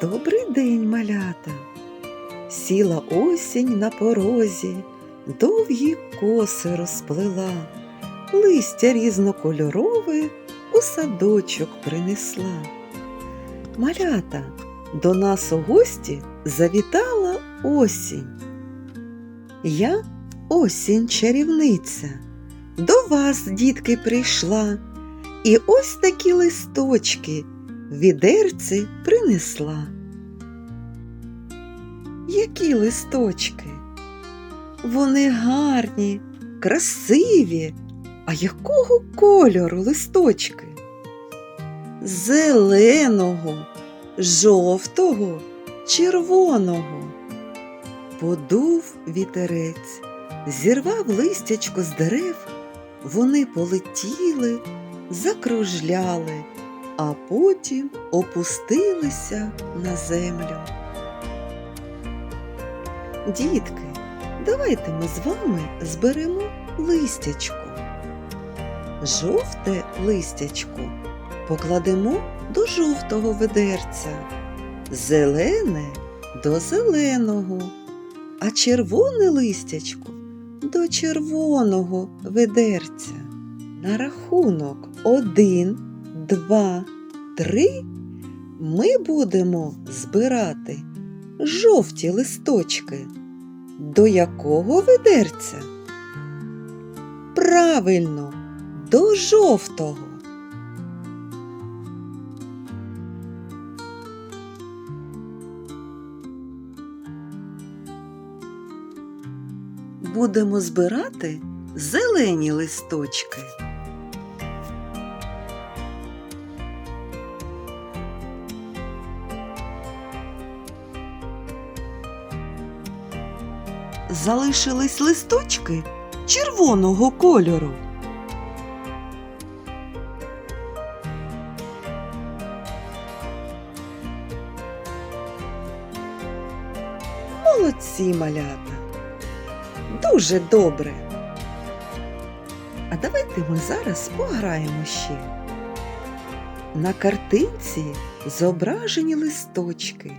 Добрий день, малята. Сіла осінь на порозі, довгі коси розплела, листя різнокольорове у садочок принесла. Малята, до нас у гості завітала осінь. Я осінь чарівниця, до вас, дітки, прийшла, і ось такі листочки відерці принесла. Які листочки? Вони гарні, красиві. А якого кольору листочки? Зеленого, жовтого, червоного. Подув вітерець, зірвав листячко з дерев, вони полетіли, закружляли, а потім опустилися на землю. Дітки, давайте ми з вами зберемо листячко. Жовте листячко покладемо до жовтого ведерця, зелене до зеленого, а червоне листячко до червоного ведерця. На рахунок один, два, три ми будемо збирати жовті листочки. До якого ведерця? Правильно, до жовтого. Будемо збирати зелені листочки. Залишились листочки червоного кольору. Молодці малята. Дуже добре. А давайте ми зараз пограємо ще. На картинці зображені листочки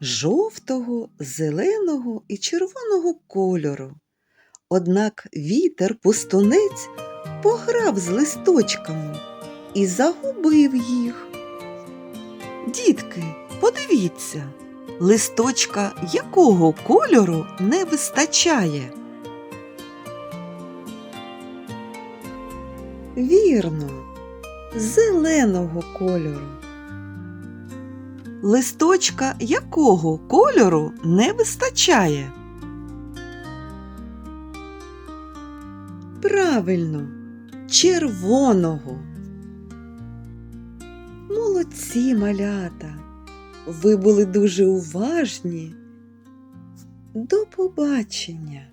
жовтого, зеленого і червоного кольору. Однак вітер пустунець пограв з листочками і загубив їх. Дітки, подивіться, листочка якого кольору не вистачає. Вірно, зеленого кольору. Листочка якого кольору не вистачає? Правильно, червоного. Молодці малята. Ви були дуже уважні. До побачення!